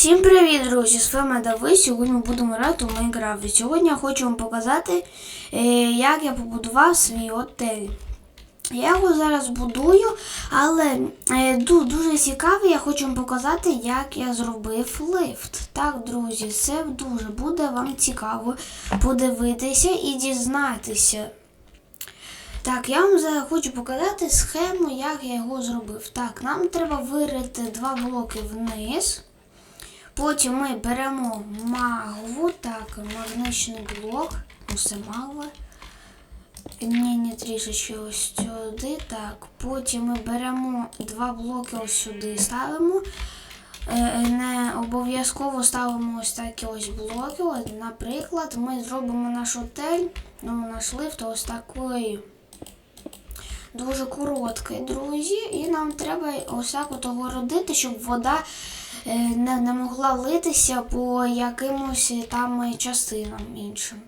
Всім привіт, друзі! З вами Давид. Сьогодні ми будемо грати у Майнкрафті. Сьогодні я хочу вам показати, е, як я побудував свій готель. Я його зараз будую, але е, дуже цікаво, я хочу вам показати, як я зробив лифт. Так, друзі, це дуже буде вам цікаво подивитися і дізнатися. Так, я вам хочу показати схему, як я його зробив. Так, нам треба вирити два блоки вниз. Потім ми беремо магву, так, магничний блок, усе магва. Ні, не трішечки ось сюди. Так, потім ми беремо два блоки ось сюди ставимо. Е, Не обов'язково ставимо ось такі ось блоки. Наприклад, ми зробимо наш отель, ну, наш лифт ось такий дуже короткий, друзі. І нам треба ось так от огородити, щоб вода не, не могла литися по якимось там частинам іншим.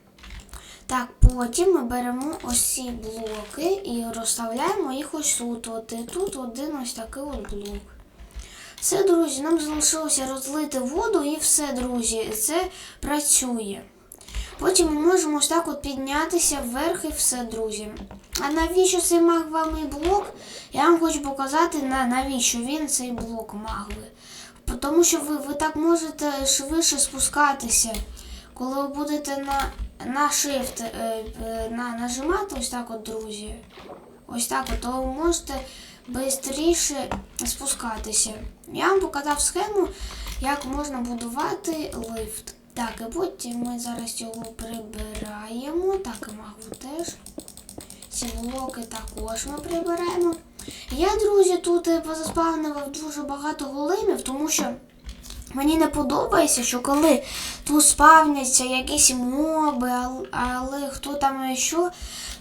Так, потім ми беремо ось ці блоки і розставляємо їх ось тут. От, і тут один ось такий от блок. Все, друзі, нам залишилося розлити воду і все, друзі, це працює. Потім ми можемо ось так от піднятися вверх і все, друзі. А навіщо цей магвами блок? Я вам хочу показати, на, навіщо він цей блок магви. Тому що ви, ви так можете швидше спускатися. Коли ви будете на, на shift е, е, на, нажимати ось так от, друзі. Ось так от, то ви можете швидше спускатися. Я вам показав схему, як можна будувати лифт. Так, і потім ми зараз його прибираємо. Так, і магву теж. Ці блоки також ми прибираємо. Я, друзі, тут е, позаспавнював дуже багато големів, тому що мені не подобається, що коли тут спавняться якісь моби, ал- але хто там і що,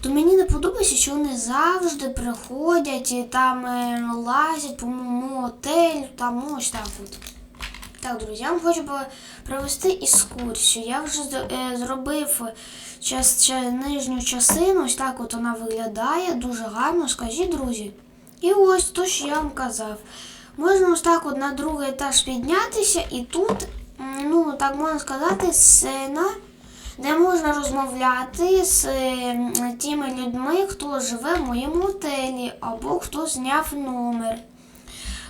то мені не подобається, що вони завжди приходять і там е, лазять по моєму отелю, там ось так от. Так, друзі, я вам хочу провести екскурсію. Я вже е, зробив час, ча- нижню частину, ось так от вона виглядає, дуже гарно, скажіть, друзі. І ось то, що я вам казав. Можна ось так от на другий етаж піднятися, і тут, ну так можна сказати, сцена, де можна розмовляти з тими людьми, хто живе в моєму готелі, або хто зняв номер.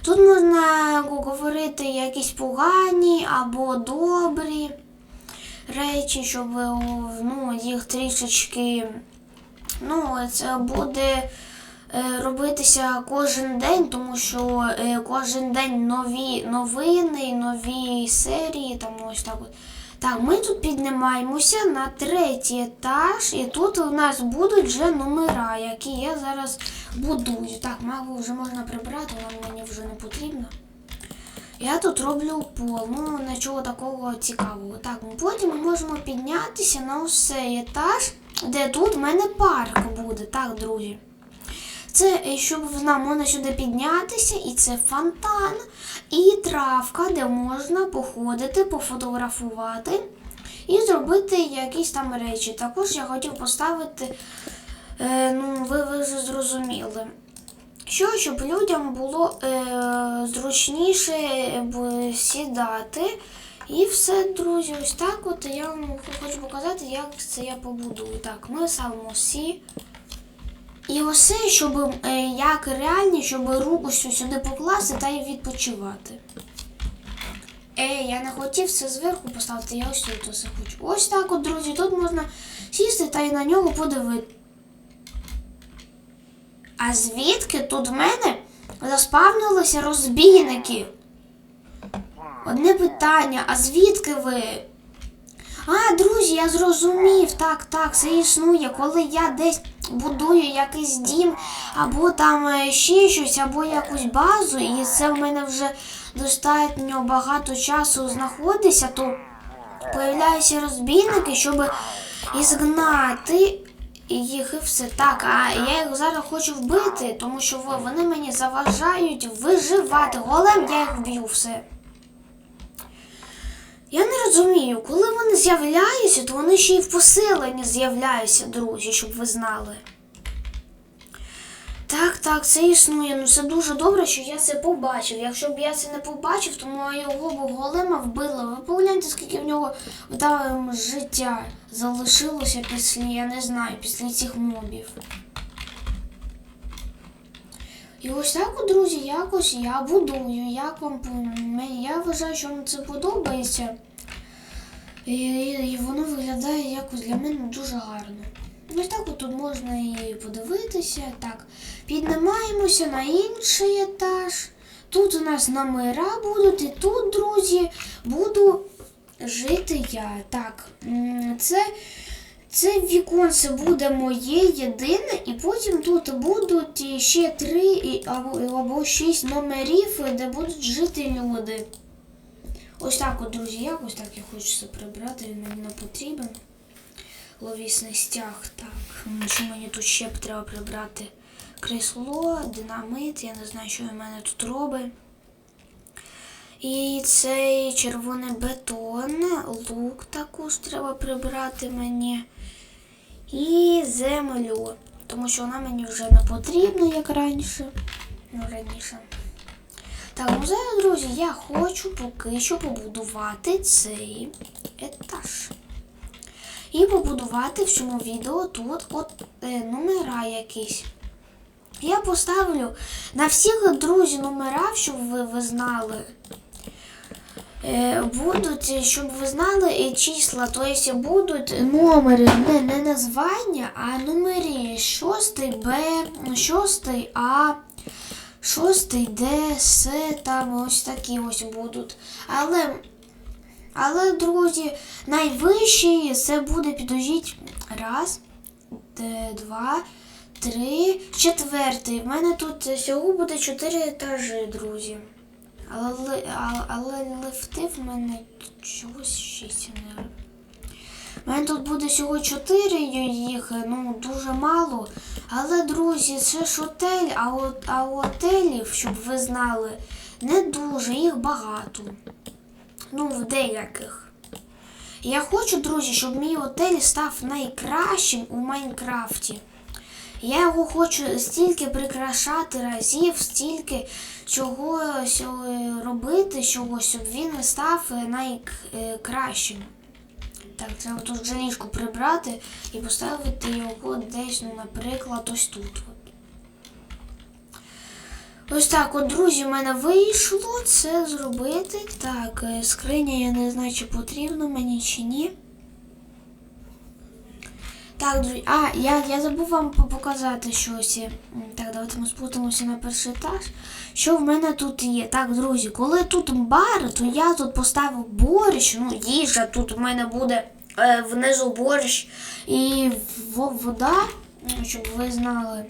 Тут можна говорити якісь погані або добрі речі, щоб ну, їх трішечки. Ну, це буде робитися кожен день, тому що е, кожен день нові новини, нові серії, там ось так. От. Так, ми тут піднімаємося на третій етаж, і тут у нас будуть вже номера, які я зараз будую. Так, магу вже можна прибрати, вона мені вже не потрібна. Я тут роблю пол, ну нічого такого цікавого. Так, ну, потім ми можемо піднятися на ось цей етаж, де тут в мене парк буде, так, друзі. Це, е, щоб знали, можна сюди піднятися, і це фонтан, і травка, де можна походити, пофотографувати і зробити якісь там речі. Також я хотів поставити, е, ну, ви, вже зрозуміли. Що, щоб людям було е, зручніше е, сідати. І все, друзі, ось так от я вам хочу показати, як це я побудую. Так, ми ставимо сі. І оце, щоб е, як реальні, щоб руку сю- сюди покласти та й відпочивати. Е, я не хотів це зверху поставити, я ось тут це хочу. Ось так от, друзі, тут можна сісти та й на нього подивитися. А звідки тут в мене заспавнилися розбійники? Одне питання, а звідки ви? А, друзі, я зрозумів. Так, так, це існує. Коли я десь будую якийсь дім, або там е, ще щось, або якусь базу, і це в мене вже достатньо багато часу знаходиться, то появляються розбійники, щоб ізгнати їх і все. Так, а я їх зараз хочу вбити, тому що вони мені заважають виживати. Голем я їх вб'ю все. Я не розумію, коли вони з'являються, то вони ще й в поселенні з'являються, друзі, щоб ви знали. Так, так, це існує. Ну це дуже добре, що я це побачив. Якщо б я це не побачив, то моєго б голема вбила. Ви погляньте, скільки в нього там життя залишилося після, я не знаю, після цих мобів. І ось так, друзі, якось я будую. Як вам я вважаю, що вам це подобається. І, і воно виглядає якось для мене дуже гарно. Ось так от тут можна і подивитися. Так, піднімаємося на інший етаж. Тут у нас номера будуть, і тут, друзі, буду жити я. Так, це, це віконце буде моє єдине, і потім тут будуть ще три або, або шість номерів, де будуть жити люди. Ось так, от, друзі, якось так я хочу це прибрати, він мені не потрібен. Ловісний стяг. Так, що мені тут ще б треба прибрати? Кресло, динамит, я не знаю, що в мене тут робить. І цей червоний бетон, лук також треба прибрати мені. І землю, тому що вона мені вже не потрібна, як раніше. Ну, раніше. Так, ну зараз, друзі, я хочу поки що побудувати цей етаж. І побудувати в цьому відео тут от е, номера якісь. Я поставлю на всіх друзі номера, щоб ви, ви знали. Е, будуть, щоб ви знали е, числа, тобто будуть номери, не, не названня, а номери 6 Б, 6 А, 6 Д, С, там ось такі ось будуть. Але, але, друзі, найвищий це буде, підожіть, раз, два, три, четвертий. В мене тут всього буде чотири етажі, друзі. Але, ли- а- але лифти в мене чогось шість. не. У мене тут буде всього чотири їх, ну дуже мало. Але, друзі, це ж отель, а, от, а отелів, щоб ви знали, не дуже, їх багато. Ну, в деяких. Я хочу, друзі, щоб мій отель став найкращим у Майнкрафті. Я його хочу стільки прикрашати разів, стільки чогось е, робити, чогось, щоб він став е, найкращим. Так, треба тут жалішку прибрати і поставити його десь, ну, наприклад, ось тут. Ось так, от, друзі, в мене вийшло це зробити. Так, е, скриня, я не знаю, чи потрібно мені чи ні. Так, друзі, а, я, я забув вам показати щось. Так, давайте ми спустимося на перший етаж. Що в мене тут є? Так, друзі, коли тут бар, то я тут поставив борщ, ну, їжа, тут у мене буде е, внизу борщ і во- вода, щоб ви знали.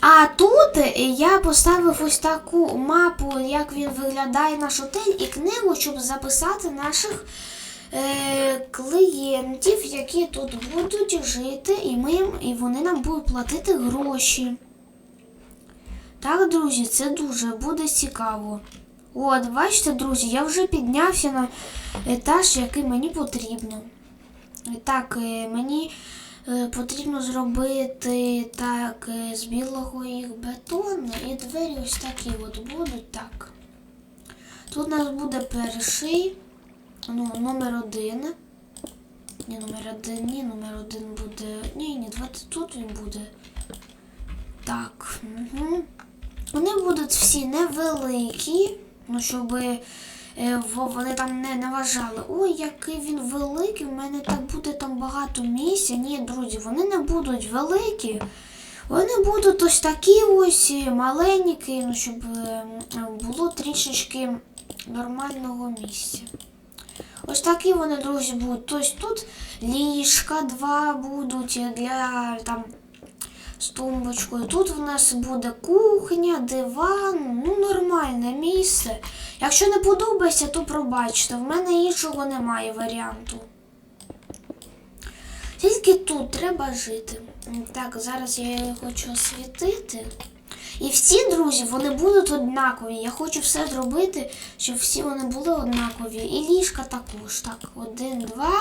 А тут я поставив ось таку мапу, як він виглядає наш отель, і книгу, щоб записати наших клієнтів, які тут будуть жити, і, ми, і вони нам будуть платити гроші. Так, друзі, це дуже буде цікаво. От, бачите, друзі, я вже піднявся на етаж, який мені потрібно. І Так, е, мені е, потрібно зробити так е, з білого їх бетону і двері ось такі от будуть так. Тут у нас буде перший, ну, номер один. Ні, номер один, ні, номер один буде. Ні, ні, давайте тут він буде. Так. Угу. Вони будуть всі невеликі, ну щоб е, вони там не наважали. Ой, який він великий, в мене так буде там багато місця. Ні, друзі, вони не будуть великі. Вони будуть ось такі ось е, маленькі, ну щоб е, було трішечки нормального місця. Ось такі вони, друзі, будуть. Тобто тут ліжка два будуть для там з тумбочкою. Тут в нас буде кухня, диван, ну нормальне місце. Якщо не подобається, то пробачте, в мене іншого немає варіанту. Тільки тут треба жити. Так, зараз я її хочу освітити. І всі друзі, вони будуть однакові. Я хочу все зробити, щоб всі вони були однакові. І ліжка також. Так, один, два.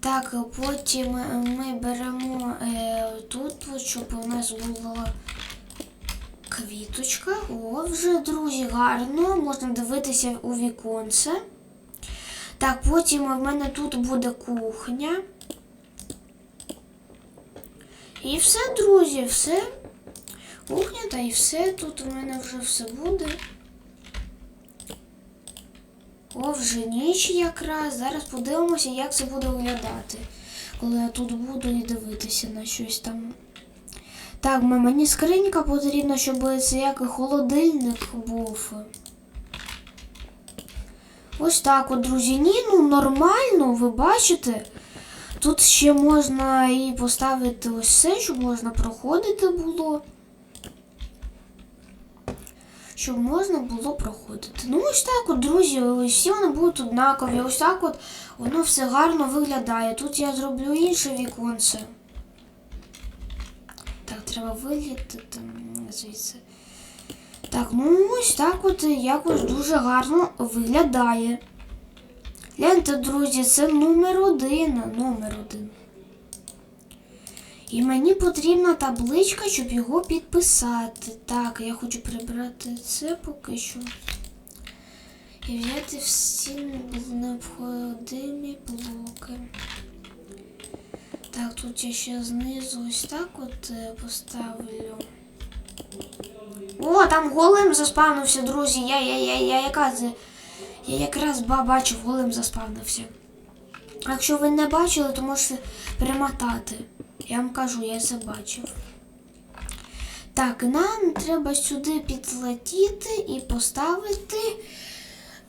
Так, потім е, ми беремо е, тут, щоб у нас була квіточка. О, вже, друзі, гарно. Можна дивитися у віконце. Так, потім в мене тут буде кухня. І все, друзі, все. Кухня та і все. Тут у мене вже все буде. О, вже ніч якраз. Зараз подивимося, як це буде виглядати, коли я тут буду і дивитися на щось там. Так, мені скринька потрібна, щоб це як холодильник був. Ось так от, друзі. Ні, ну нормально, ви бачите. Тут ще можна і поставити ось це, щоб можна проходити було. Щоб можна було проходити. Ну, ось так от, друзі, всі вони будуть однакові. Ось так от воно все гарно виглядає. Тут я зроблю інше віконце. Так, треба виліти там звідси. Так, ну ось так от якось дуже гарно виглядає. Гляньте, друзі, це номер один. Номер один. І мені потрібна табличка, щоб його підписати. Так, я хочу прибрати це поки що. І взяти всі необхідні блоки. Так, тут я ще знизу ось так от е, поставлю. О, там голем заспавнився, друзі. Я, я, я, я якраз, я якраз ба- бачив, голем заспавнився. Якщо ви не бачили, то можете перемотати. Я вам кажу, я це бачив. Так, нам треба сюди підлетіти і поставити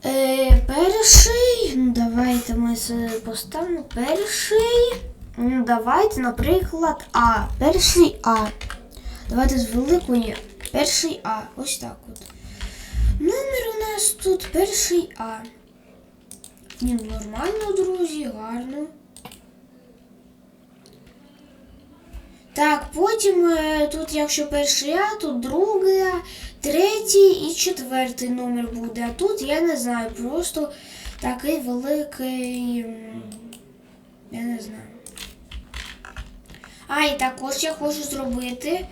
е, перший. Ну, давайте ми поставимо. Перший. Ну, давайте, наприклад, А. Перший А. Давайте з великої. Перший А. Ось так от. Номер у нас тут перший А. Ні, ну, нормально, друзі, гарно. Так, потім е, тут, якщо перший А, тут другий третій і четвертий номер буде. А тут я не знаю, просто такий великий. Я не знаю. А, і також я хочу зробити,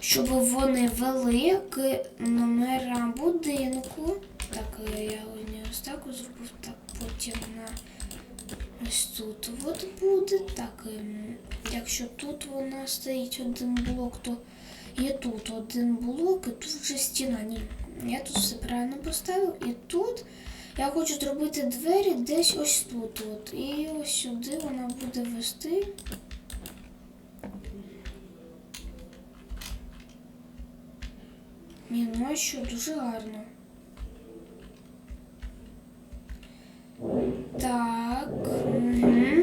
щоб вони вели к номерам будинку. Так, я ось так зробив, так, потім на ось тут от буде. Так, ем, якщо тут вона стоїть один блок, то є тут один блок, і тут вже стіна. Ні, я тут все правильно поставив. І тут я хочу зробити двері десь ось тут. От. І ось сюди вона буде вести. Ні, ну а що, дуже гарно. Так. Угу.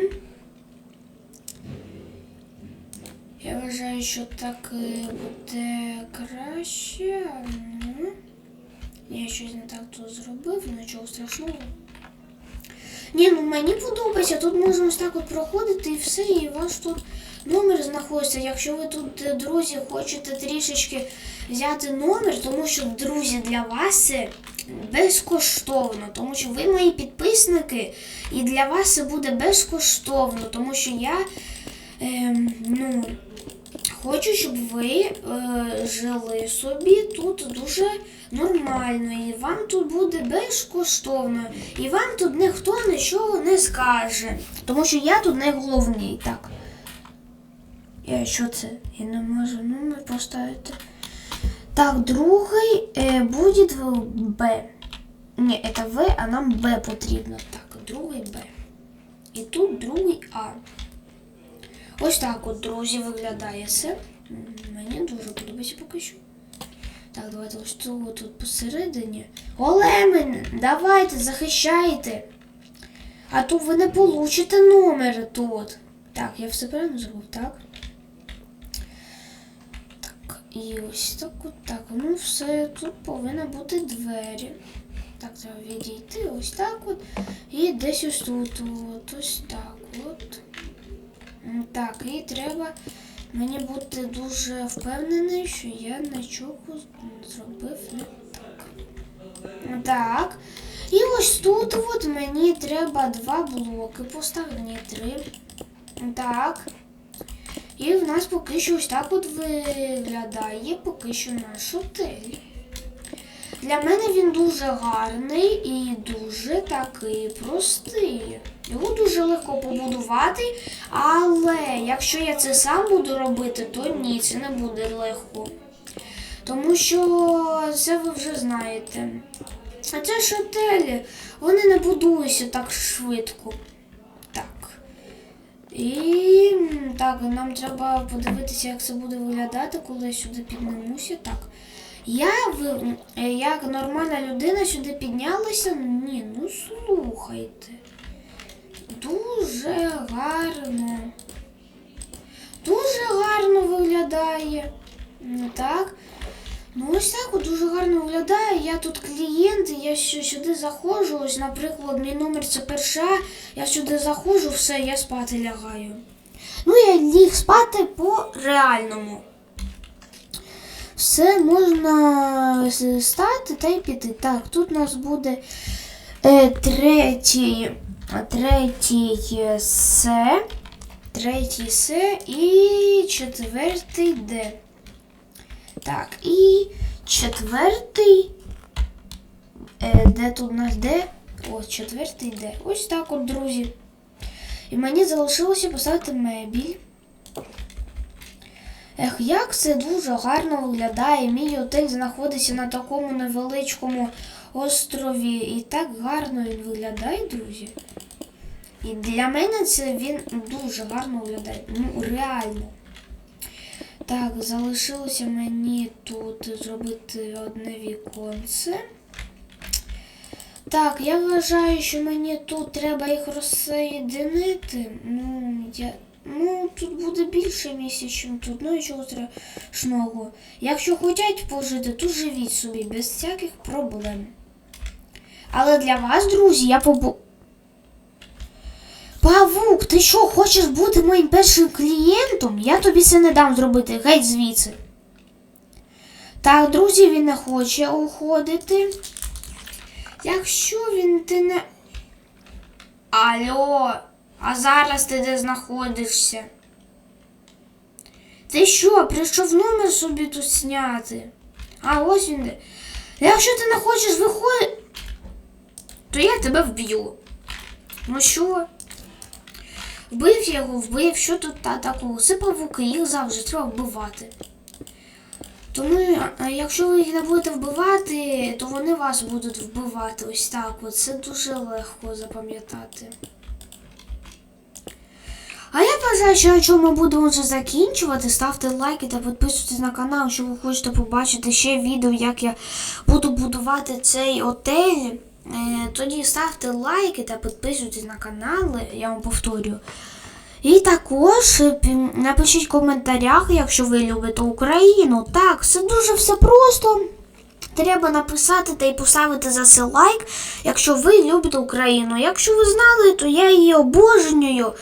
Я вважаю, що так буде краще. Ну. Я щось не так тут зробив, нічого страшного. Ні, ну мені подобається. Тут можна ось так от проходити і все, і ваш тут номер знаходиться. Якщо ви тут, е, друзі, хочете трішечки взяти номер, тому що, друзі, для вас безкоштовно, тому що ви мої підписники, і для вас це буде безкоштовно, тому що я ем, ну, хочу, щоб ви е, жили собі тут дуже нормально, і вам тут буде безкоштовно, і вам тут ніхто нічого не скаже, тому що я тут не головний. Так. Я що це? Я не можу номер поставити. Так, другий е, буде Б. Ні, це В, а нам Б потрібно. Так, другий Б. І тут другий А. Ось так от, друзі, виглядає це. Мені дуже подобається поки що. Так, давайте ось тут, тут посередині. Големи, давайте, захищайте. А то ви не получите номер тут. Так, я все правильно зробив, так? І ось так от так. Ну все, тут повинні бути двері. Так, треба відійти ось так от. І десь ось тут. От, ось так от. Так, і треба мені бути дуже впевнений, що я нічого зробив не так. Так. І ось тут от мені треба два блоки поставити, ні, три. Так. І в нас поки що ось так от виглядає поки що наш отель. Для мене він дуже гарний і дуже такий простий. Його дуже легко побудувати, але якщо я це сам буду робити, то ні, це не буде легко. Тому що це ви вже знаєте. А це ж отелі, вони не будуються так швидко. І так, нам треба подивитися, як це буде виглядати, коли я сюди піднимуся. Так. Я ви- е, як нормальна людина сюди піднялася. Ні, ну слухайте. Дуже гарно. Дуже гарно виглядає. Так. Ну ось так от дуже гарно виглядає. Я тут клієнт, я сюди заходжу. Ось, наприклад, мій номер це перша. Я сюди заходжу, все, я спати лягаю. Ну, я ліг спати по реальному. Все можна стати та й піти. Так, тут у нас буде е, третій, третій С, третій С і четвертий Д. Так, і четвертий. Е, де тут у нас Д? Ось четвертий Д. Ось так от, друзі. І мені залишилося поставити мебіль. Ех, як це дуже гарно виглядає. Мій отель знаходиться на такому невеличкому острові. І так гарно він виглядає, друзі. І для мене це він дуже гарно виглядає. Ну, реально. Так, залишилося мені тут зробити одне віконце. Так, я вважаю, що мені тут треба їх розсоєдинити. Ну, я. Ну, тут буде більше місяць, ніж тут, ну нічого страшного. Якщо хочуть пожити, то живіть собі без всяких проблем. Але для вас, друзі, я побу. Павук, ти що, хочеш бути моїм першим клієнтом? Я тобі це не дам зробити, геть звідси. Так, друзі, він не хоче уходити. Якщо він ти не. Алло, а зараз ти де знаходишся? Ти що, прийшов номер собі тут зняти? А ось він де. Якщо ти не хочеш виходити, то я тебе вб'ю. Ну що? Вбив його, вбив, що тут та такого? Це павуки, їх завжди треба вбивати. Тому, якщо ви їх не будете вбивати, то вони вас будуть вбивати. Ось так. От. Це дуже легко запам'ятати. А я вважаю, що чому ми будемо вже закінчувати. Ставте лайки та підписуйтесь на канал, якщо ви хочете побачити ще відео, як я буду будувати цей отель. Е, Тоді ставте лайки та підписуйтесь на канал, я вам повторюю. І також е, напишіть в коментарях, якщо ви любите Україну. Так, це дуже все просто. Треба написати та й поставити за це лайк, якщо ви любите Україну. Якщо ви знали, то я її обожнюю,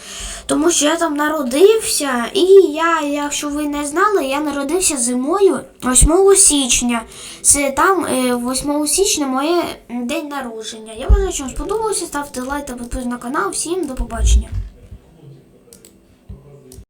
тому що я там народився. І я, якщо ви не знали, я народився зимою 8 січня. Це там е, 8 січня моє день народження. Я вважаю, що вам сподобалося. Ставте лайк та підписуйтесь на канал. Всім до побачення.